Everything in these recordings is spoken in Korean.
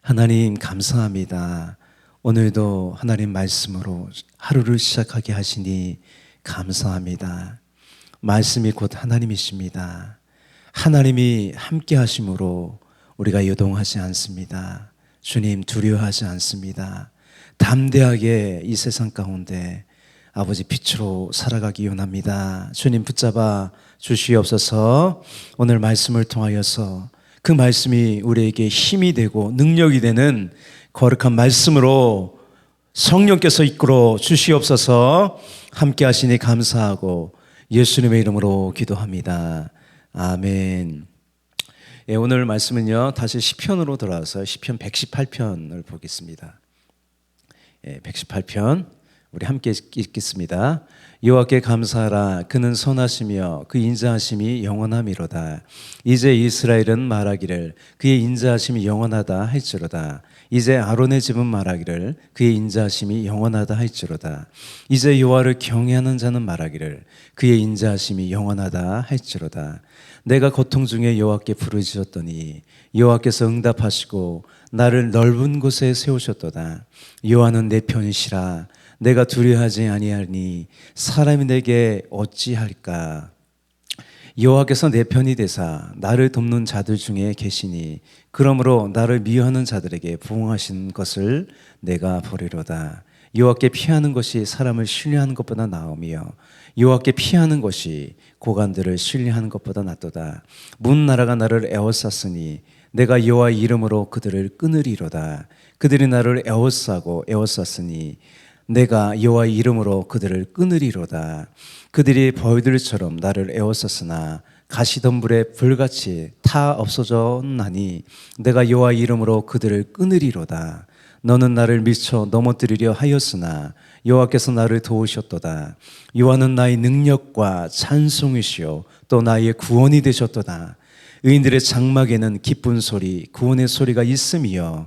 하나님 감사합니다. 오늘도 하나님 말씀으로 하루를 시작하게 하시니 감사합니다. 말씀이 곧 하나님이십니다. 하나님이 함께 하심으로 우리가 요동하지 않습니다. 주님 두려워하지 않습니다. 담대하게 이 세상 가운데 아버지 빛으로 살아가기 원합니다. 주님 붙잡아 주시옵소서 오늘 말씀을 통하여서 그 말씀이 우리에게 힘이 되고 능력이 되는 거룩한 말씀으로 성령께서 이끌어 주시옵소서 함께 하시니 감사하고 예수님의 이름으로 기도합니다. 아멘. 예, 오늘 말씀은요, 다시 시편으로 돌아와서 시편 118편을 보겠습니다. 예, 118편 우리 함께 읽겠습니다. 여호와께 감사하라 그는 선하시며 그 인자하심이 영원함이로다. 이제 이스라엘은 말하기를 그의 인자하심이 영원하다 할지로다. 이제 아론의 집은 말하기를 그의 인자하심이 영원하다 할지로다. 이제 여호와를 경외하는 자는 말하기를 그의 인자하심이 영원하다 할지로다. 내가 고통 중에 여호와께 부르짖었더니 여호와께서 응답하시고 나를 넓은 곳에 세우셨도다. 여호와는 내 편이시라. 내가 두려워하지 아니하니 사람이 내게 어찌할까? 여호와께서 내 편이 되사 나를 돕는 자들 중에 계시니 그러므로 나를 미워하는 자들에게 부응하신 것을 내가 보리로다. 여호와께 피하는 것이 사람을 신뢰하는 것보다 나으며 여호와께 피하는 것이 고관들을 신뢰하는 것보다 낫도다. 문 나라가 나를 에워쌌으니 내가 여호와 이름으로 그들을 끊으리로다. 그들이 나를 에워싸고 에워쌌으니 내가 여호와 이름으로 그들을 끊으리로다. 그들이 벌들처럼 나를 에워쌌으나 가시덤불에 불같이 타 없어졌나니 내가 여호와 이름으로 그들을 끊으리로다. 너는 나를 미쳐 넘어뜨리려 하였으나 여호와께서 나를 도우셨도다. 여호와는 나의 능력과 찬송이시요 또 나의 구원이 되셨도다. 의인들의 장막에는 기쁜 소리, 구원의 소리가 있으며 여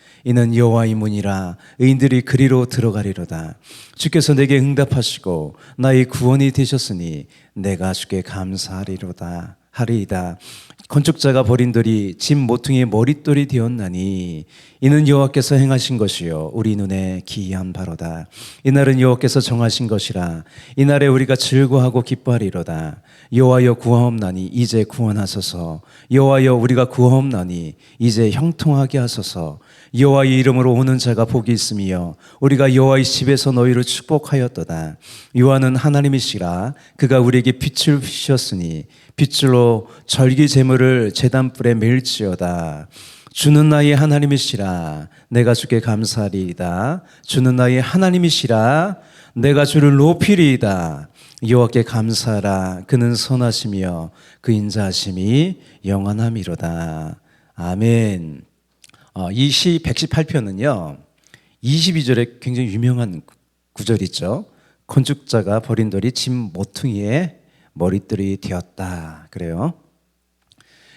이는 여호와의 문이라 의인들이 그리로 들어가리로다. 주께서 내게 응답하시고 나의 구원이 되셨으니 내가 주께 감사하리로다. 하리이다. 건축자가 버린 돌이 집 모퉁이의 머릿돌이 되었나니 이는 여호와께서 행하신 것이요 우리 눈에 기이한 바로다. 이날은 여호와께서 정하신 것이라 이날에 우리가 즐거하고 기뻐하리로다. 여호와여 구하옵나니 이제 구원하소서. 여호와여 우리가 구하옵나니 이제 형통하게 하소서. 여호와의 이름으로 오는 자가 복이 있으며 우리가 여호와의 집에서 너희를 축복하였도다. 여호와는 하나님이시라 그가 우리에게 빛을 비셨으니 빛으로 절기 제물을 제단 불에 멜지어다. 주는 나의 하나님이시라 내가 주께 감사리이다. 주는 나의 하나님이시라 내가 주를 높이리이다. 여호와께 감사하라 그는 선하시며 그 인자하심이 영원함이로다. 아멘. 어, 이시 118편은요. 22절에 굉장히 유명한 구절 있죠. 건축자가 버린 돌이 집 모퉁이에 머릿돌이 되었다. 그래요.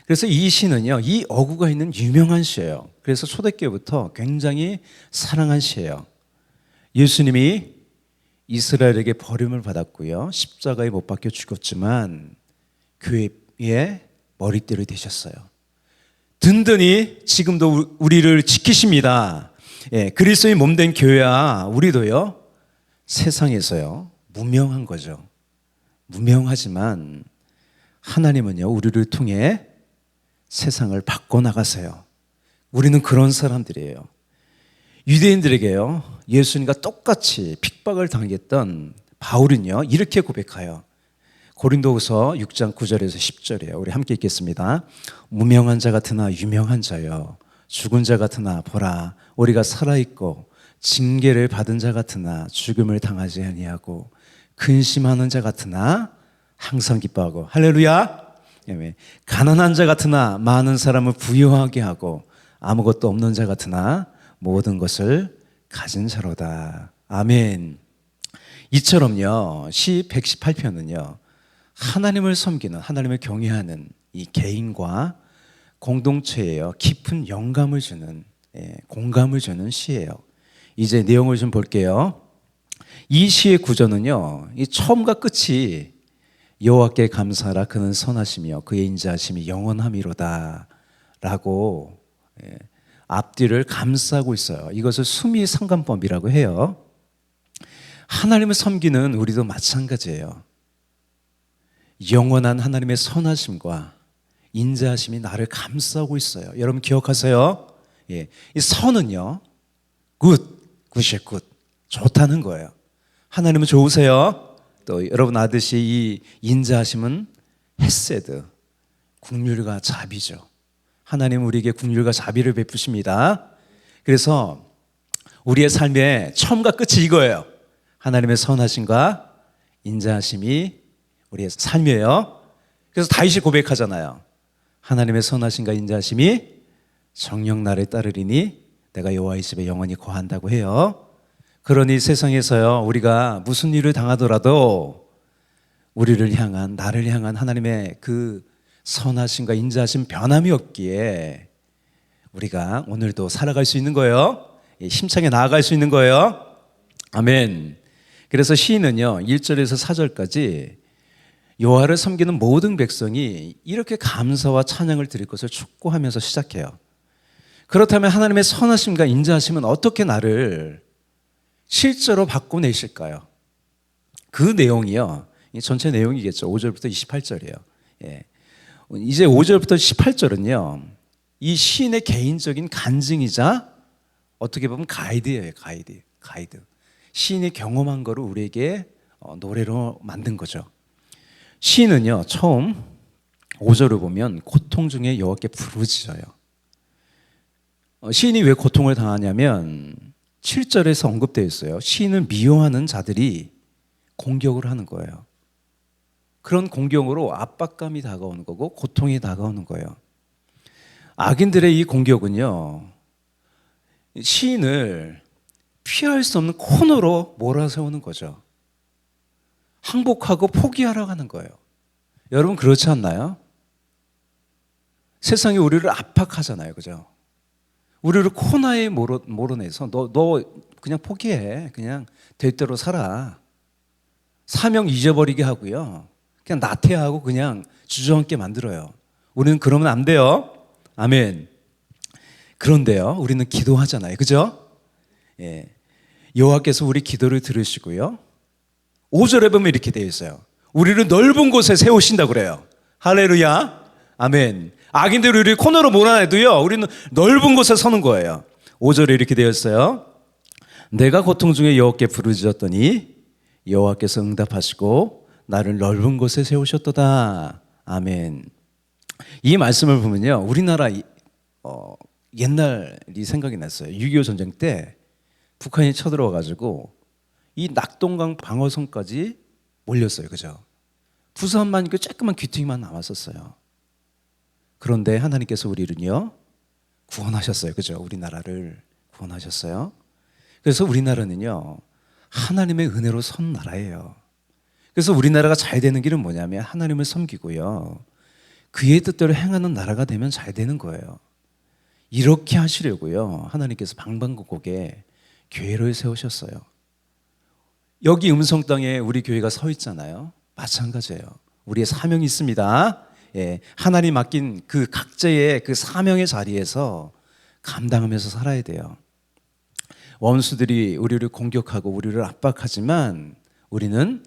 그래서 이 시는요, 이 어구가 있는 유명한 시예요. 그래서 초대교부터 굉장히 사랑한 시예요. 예수님이 이스라엘에게 버림을 받았고요. 십자가에 못 박혀 죽었지만 교회의 머릿돌이 되셨어요. 든든히 지금도 우리를 지키십니다. 예, 그리스도의 몸 된 교회야 우리도요 세상에서요 무명한 거죠. 무명하지만 하나님은요 우리를 통해 세상을 바꿔 나가세요. 우리는 그런 사람들이에요. 유대인들에게요 예수님과 똑같이 핍박을 당했던 바울은요 이렇게 고백하여 고린도후서 6장 9절에서 10절이에요. 우리 함께 읽겠습니다. 무명한 자 같으나 유명한 자여 죽은 자 같으나 보라 우리가 살아 있고 징계를 받은 자 같으나 죽음을 당하지 아니하고 근심하는 자 같으나 항상 기뻐하고 할렐루야. 가난한 자 같으나 많은 사람을 부유하게 하고 아무것도 없는 자 같으나 모든 것을 가진 자로다. 아멘. 이처럼요, 시 118편은요, 하나님을 섬기는, 하나님을 경외하는 이 개인과 공동체에요, 깊은 영감을 주는, 예, 공감을 주는 시예요. 이제 내용을 좀 볼게요. 이 시의 구조는요, 이 처음과 끝이 여호와께 감사하라 그는 선하시며 그의 인자하심이 영원함이로다라고 예, 앞뒤를 감싸고 있어요. 이것을 수미 상관법이라고 해요. 하나님을 섬기는 우리도 마찬가지예요. 영원한 하나님의 선하심과 인자하심이 나를 감싸고 있어요. 여러분 기억하세요? 예. 이 선은요, 굿, 굿이 굿, 좋다는 거예요. 하나님은 좋으세요. 또 여러분 아듯이 이 인자하심은 헤세드, 국률과 자비죠. 하나님 우리에게 국률과 자비를 베푸십니다. 그래서 우리의 삶의 처음과 끝이 이거예요. 하나님의 선하심과 인자하심이 우리의 삶이에요. 그래서 다윗이 고백하잖아요. 하나님의 선하심과 인자하심이 정령 나를 따르리니 내가 여호와의 집에 영원히 거한다고 해요. 그러니 세상에서요 우리가 무슨 일을 당하더라도 우리를 향한 나를 향한 하나님의 그 선하심과 인자하심 변함이 없기에 우리가 오늘도 살아갈 수 있는 거예요. 예, 힘차게 나아갈 수 있는 거예요. 아멘. 그래서 시인은요 1절에서 4절까지 여호와를 섬기는 모든 백성이 이렇게 감사와 찬양을 드릴 것을 촉구하면서 시작해요. 그렇다면 하나님의 선하심과 인자하심은 어떻게 나를 실제로 바꿔내실까요? 그 내용이요. 이 전체 내용이겠죠. 5절부터 28절이에요. 예. 이제 5절부터 18절은요. 이 시인의 개인적인 간증이자 어떻게 보면 가이드예요. 가이드. 가이드. 시인이 경험한 거를 우리에게 어, 노래로 만든 거죠. 시인은요. 처음 5절을 보면 고통 중에 여호와께 부르짖어요. 어, 시인이 왜 고통을 당하냐면 7절에서 언급되어 있어요. 시인을 미워하는 자들이 공격을 하는 거예요. 그런 공격으로 압박감이 다가오는 거고 고통이 다가오는 거예요. 악인들의 이 공격은요. 시인을 피할 수 없는 코너로 몰아세우는 거죠. 항복하고 포기하라고 하는 거예요. 여러분 그렇지 않나요? 세상이 우리를 압박하잖아요. 그죠? 우리를 코너에 몰아, 몰아내서 너, 너 그냥 포기해. 그냥 될 대로 살아. 사명 잊어버리게 하고요. 그냥 나태하고 그냥 주저앉게 만들어요. 우리는 그러면 안 돼요. 아멘. 그런데요, 우리는 기도하잖아요. 그죠? 예. 여호와께서 우리 기도를 들으시고요. 5절에 보면 이렇게 되어 있어요. 우리를 넓은 곳에 세우신다 그래요. 할렐루야. 아멘. 악인들이 우리 코너로 몰아내도요. 우리는 넓은 곳에 서는 거예요. 5절에 이렇게 되어 있어요. 내가 고통 중에 여호와께 부르짖었더니 여호와께서 응답하시고 나를 넓은 곳에 세우셨도다. 아멘. 이 말씀을 보면요. 우리나라 어, 옛날이 생각이 났어요. 6.25 전쟁 때 북한이 쳐들어와 가지고 이 낙동강 방어선까지 몰렸어요. 그죠? 부산만 그 조그만 귀퉁이만 남았었어요. 그런데 하나님께서 우리를요 구원하셨어요. 그죠? 우리나라를 구원하셨어요. 그래서 우리나라는요 하나님의 은혜로 선 나라예요. 그래서 우리나라가 잘 되는 길은 뭐냐면 하나님을 섬기고요. 그의 뜻대로 행하는 나라가 되면 잘 되는 거예요. 이렇게 하시려고요. 하나님께서 방방곡곡에 교회를 세우셨어요. 여기 음성 땅에 우리 교회가 서 있잖아요. 마찬가지예요. 우리의 사명이 있습니다. 예, 하나님 맡긴 그 각자의 그 사명의 자리에서 감당하면서 살아야 돼요. 원수들이 우리를 공격하고 우리를 압박하지만 우리는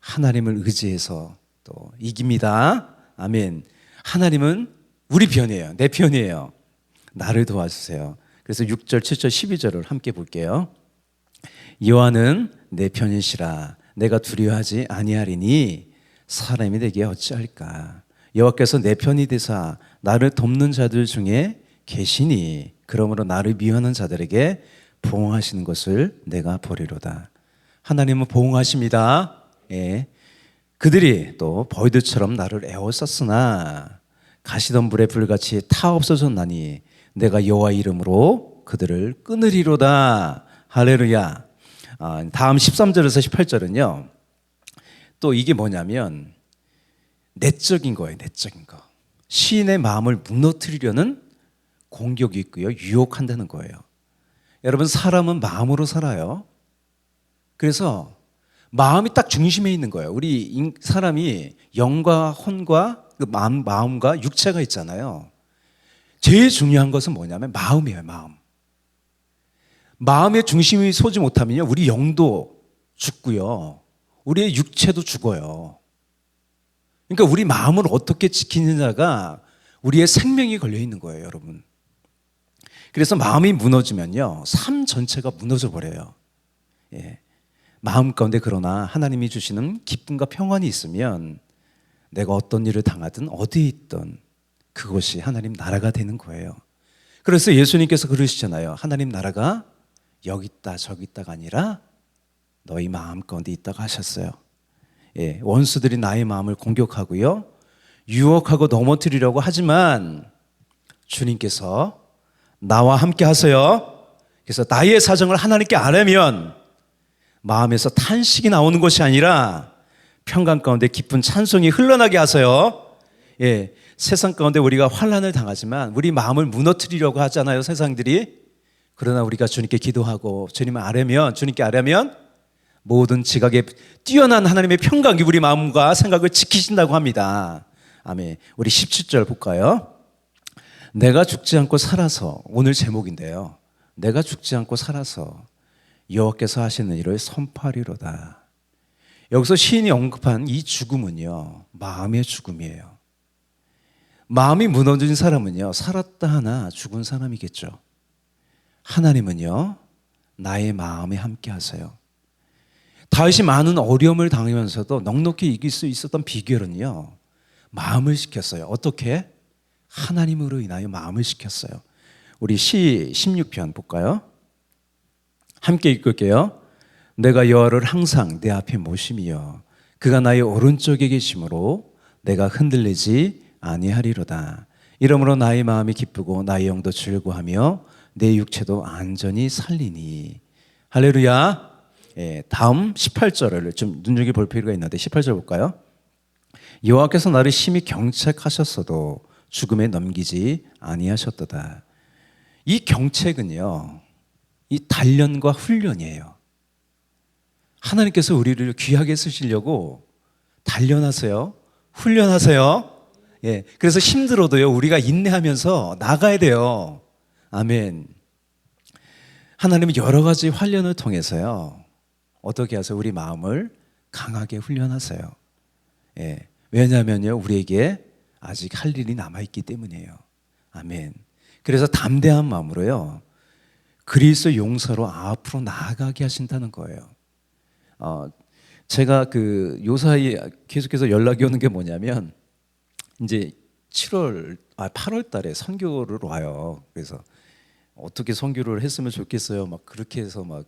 하나님을 의지해서 또 이깁니다. 아멘. 하나님은 우리 편이에요. 내 편이에요. 나를 도와주세요. 그래서 6절, 7절, 12절을 함께 볼게요. 여호와는 내 편이시라 내가 두려워하지 아니하리니 사람이 되게 어찌할까 여호와께서 내 편이 되사 나를 돕는 자들 중에 계시니 그러므로 나를 미워하는 자들에게 보응하시는 것을 내가 보리로다. 하나님은 보응하십니다. 예. 그들이 또 벌들처럼 나를 애워쌌으나 가시던 불에 불같이 타 없어졌나니 내가 여호와 이름으로 그들을 끊으리로다. 할렐루야. 아, 다음 13절에서 18절은요. 또 이게 뭐냐면 내적인 거예요. 내적인 거. 시인의 마음을 무너뜨리려는 공격이 있고요. 유혹한다는 거예요. 여러분 사람은 마음으로 살아요. 그래서 마음이 딱 중심에 있는 거예요. 우리 인- 사람이 영과 혼과 그 마음, 마음과 육체가 있잖아요. 제일 중요한 것은 뭐냐면 마음이에요, 마음. 마음의 중심이 서지 못하면요, 우리 영도 죽고요, 우리의 육체도 죽어요. 그러니까 우리 마음을 어떻게 지키느냐가 우리의 생명이 걸려 있는 거예요, 여러분. 그래서 마음이 무너지면요, 삶 전체가 무너져 버려요. 예. 마음 가운데 그러나 하나님이 주시는 기쁨과 평안이 있으면 내가 어떤 일을 당하든 어디에 있든 그것이 하나님 나라가 되는 거예요. 그래서 예수님께서 그러시잖아요. 하나님 나라가 여기 있다 저기 있다가 아니라 너희 마음 가운데 있다고 하셨어요. 예, 원수들이 나의 마음을 공격하고요. 유혹하고 넘어뜨리려고 하지만 주님께서 나와 함께 하세요. 그래서 나의 사정을 하나님께 아뢰면 마음에서 탄식이 나오는 것이 아니라 평강 가운데 기쁜 찬송이 흘러나게 하세요. 예, 세상 가운데 우리가 환란을 당하지만 우리 마음을 무너뜨리려고 하잖아요, 세상들이. 그러나 우리가 주님께 기도하고 주님을 아뢰면 주님께 아뢰면 모든 지각에 뛰어난 하나님의 평강이 우리 마음과 생각을 지키신다고 합니다. 아멘. 우리 17절 볼까요? 내가 죽지 않고 살아서 오늘 제목인데요. 내가 죽지 않고 살아서 여호와께서 하시는 일을 선포하리로다. 여기서 시인이 언급한 이 죽음은요. 마음의 죽음이에요. 마음이 무너진 사람은요. 살았다 하나 죽은 사람이겠죠. 하나님은요. 나의 마음에 함께 하세요. 다윗이 많은 어려움을 당하면서도 넉넉히 이길 수 있었던 비결은요. 마음을 시켰어요. 어떻게? 하나님으로 인하여 마음을 시켰어요. 우리 시 16편 볼까요? 함께 읽을게요. 내가 여호와를 항상 내 앞에 모심이여 그가 나의 오른쪽에 계심으로 내가 흔들리지 아니하리로다. 이러므로 나의 마음이 기쁘고 나의 영도 즐거하며 내 육체도 안전히 살리니. 할렐루야. 예, 다음 18절을 좀 눈여겨 볼 필요가 있는데 18절 볼까요? 여호와께서 나를 심히 경책하셨어도 죽음에 넘기지 아니하셨도다. 이 경책은요. 이 단련과 훈련이에요. 하나님께서 우리를 귀하게 쓰시려고 단련하세요. 훈련하세요. 예. 그래서 힘들어도요, 우리가 인내하면서 나가야 돼요. 아멘. 하나님은 여러 가지 훈련을 통해서요, 어떻게 하세요? 우리 마음을 강하게 훈련하세요. 예. 왜냐하면요, 우리에게 아직 할 일이 남아 있기 때문이에요. 아멘. 그래서 담대한 마음으로요, 그리스도 용서로 앞으로 나아가게 하신다는 거예요. 어, 제가 그 요 사이 계속해서 연락이 오는 게 뭐냐면 이제 7월 아 8월 달에 선교를 와요. 그래서 어떻게 선교를 했으면 좋겠어요. 막 그렇게 해서 막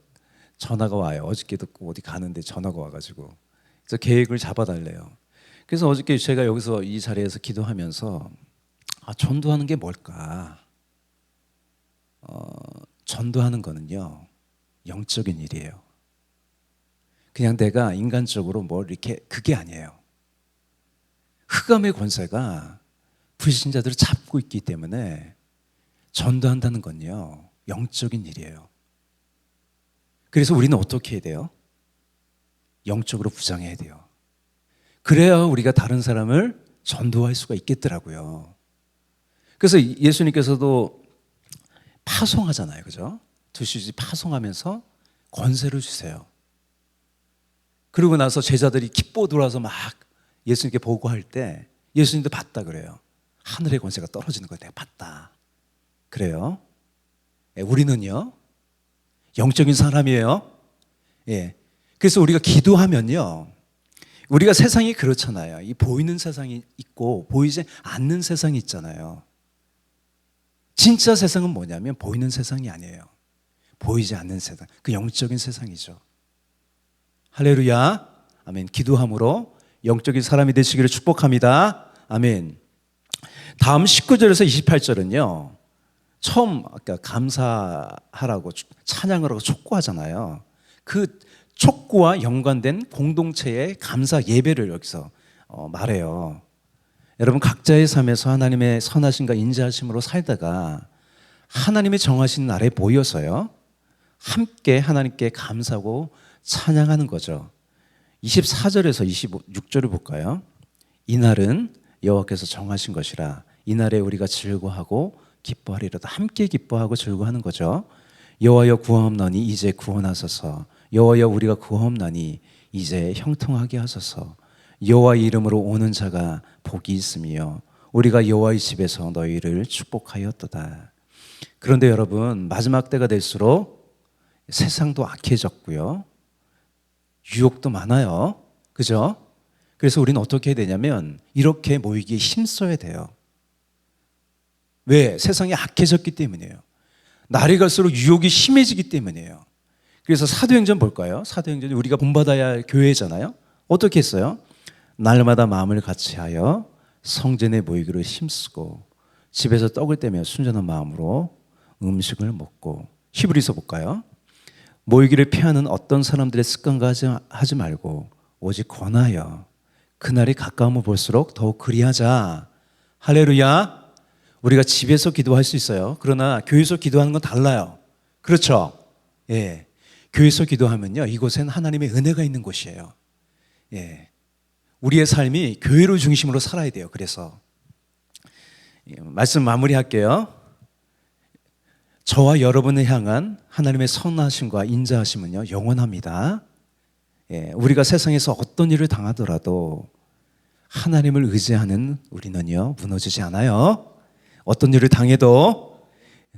전화가 와요. 어저께도 어디 가는데 전화가 와가지고 그래서 계획을 잡아달래요. 그래서 어저께 제가 여기서 이 자리에서 기도하면서 아 전도하는 게 뭘까? 어, 전도하는 거는요 영적인 일이에요. 그냥 내가 인간적으로 뭘 이렇게 그게 아니에요. 흑암의 권세가 불신자들을 잡고 있기 때문에 전도한다는 건요 영적인 일이에요. 그래서 우리는 어떻게 해야 돼요? 영적으로 부장해야 돼요. 그래야 우리가 다른 사람을 전도할 수가 있겠더라고요. 그래서 예수님께서도 파송하잖아요. 그죠? 두 시지 파송하면서 권세를 주세요. 그러고 나서 제자들이 기뻐 돌아서 막 예수님께 보고할 때 예수님도 봤다 그래요. 하늘의 권세가 떨어지는 걸 내가 봤다. 그래요. 예, 우리는요. 영적인 사람이에요. 예. 그래서 우리가 기도하면요. 우리가 세상이 그렇잖아요. 이 보이는 세상이 있고 보이지 않는 세상이 있잖아요. 진짜 세상은 뭐냐면 보이는 세상이 아니에요. 보이지 않는 세상. 그 영적인 세상이죠. 할렐루야. 아멘. 기도함으로 영적인 사람이 되시기를 축복합니다. 아멘. 다음 19절에서 28절은요. 처음 아까 감사하라고 찬양을 하고 촉구하잖아요. 그 촉구와 연관된 공동체의 감사 예배를 여기서 어, 말해요. 여러분 각자의 삶에서 하나님의 선하심과 인자하심으로 살다가 하나님의 정하신 날에 모여서요. 함께 하나님께 감사하고 찬양하는 거죠. 24절에서 26절을 볼까요? 이날은 여호와께서 정하신 것이라 이 날에 우리가 즐거워하고 기뻐하리로다 함께 기뻐하고 즐거워하는 거죠. 여호와여 구하옵나니 이제 구원하소서 여호와여 우리가 구하옵나니 이제 형통하게 하소서 여호와 이름으로 오는 자가 복이 있으며 우리가 여호와의 집에서 너희를 축복하였도다. 그런데 여러분 마지막 때가 될수록 세상도 악해졌고요. 유혹도 많아요. 그죠? 그래서 우리는 어떻게 해야 되냐면 이렇게 모이기에 힘써야 돼요. 왜? 세상이 악해졌기 때문이에요. 날이 갈수록 유혹이 심해지기 때문이에요. 그래서 사도행전 볼까요? 사도행전이 우리가 본받아야 할 교회잖아요. 어떻게 했어요? 날마다 마음을 같이하여 성전에 모이기를 힘쓰고 집에서 떡을 떼며 순전한 마음으로 음식을 먹고 히브리서 볼까요? 모이기를 피하는 어떤 사람들의 습관과 하지 말고 오직 권하여 그날이 가까우면 볼수록 더욱 그리하자. 할렐루야. 우리가 집에서 기도할 수 있어요. 그러나 교회에서 기도하는 건 달라요. 그렇죠? 예. 교회에서 기도하면요. 이곳엔 하나님의 은혜가 있는 곳이에요. 예. 우리의 삶이 교회로 중심으로 살아야 돼요. 그래서 예, 말씀 마무리할게요. 저와 여러분을 향한 하나님의 선하심과 인자하심은요 영원합니다. 예, 우리가 세상에서 어떤 일을 당하더라도 하나님을 의지하는 우리는요 무너지지 않아요. 어떤 일을 당해도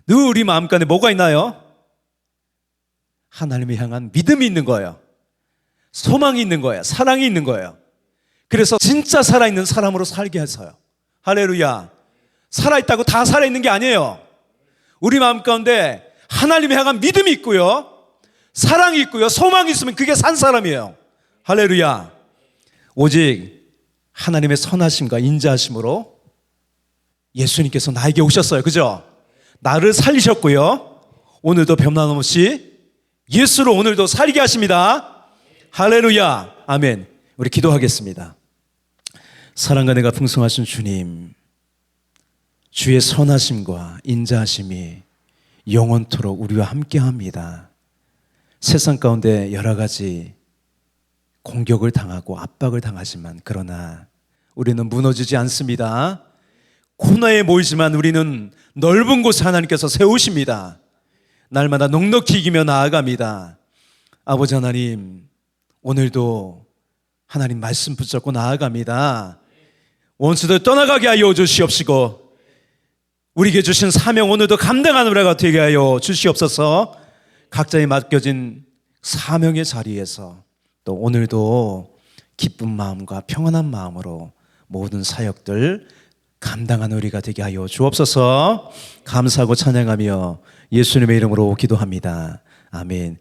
늘 우리 마음간에 뭐가 있나요? 하나님을 향한 믿음이 있는 거예요. 소망이 있는 거예요. 사랑이 있는 거예요. 그래서 진짜 살아있는 사람으로 살게 하세요. 할렐루야. 살아있다고 다 살아있는 게 아니에요. 우리 마음 가운데 하나님을 향한 믿음이 있고요. 사랑이 있고요. 소망이 있으면 그게 산 사람이에요. 할렐루야. 오직 하나님의 선하심과 인자하심으로 예수님께서 나에게 오셨어요. 그죠? 나를 살리셨고요. 오늘도 변함없이 예수로 오늘도 살게 하십니다. 할렐루야. 아멘. 우리 기도하겠습니다. 사랑과 내가 풍성하신 주님, 주의 선하심과 인자하심이 영원토록 우리와 함께 합니다. 세상 가운데 여러 가지 공격을 당하고 압박을 당하지만 그러나 우리는 무너지지 않습니다. 코너에 모이지만 우리는 넓은 곳에 하나님께서 세우십니다. 날마다 넉넉히 이기며 나아갑니다. 아버지 하나님, 오늘도 하나님 말씀 붙잡고 나아갑니다. 원수들 떠나가게 하여 주시옵시고 우리에게 주신 사명 오늘도 감당하는 우리가 되게 하여 주시옵소서. 각자의 맡겨진 사명의 자리에서 또 오늘도 기쁜 마음과 평안한 마음으로 모든 사역들 감당하는 우리가 되게 하여 주옵소서. 감사하고 찬양하며 예수님의 이름으로 기도합니다. 아멘.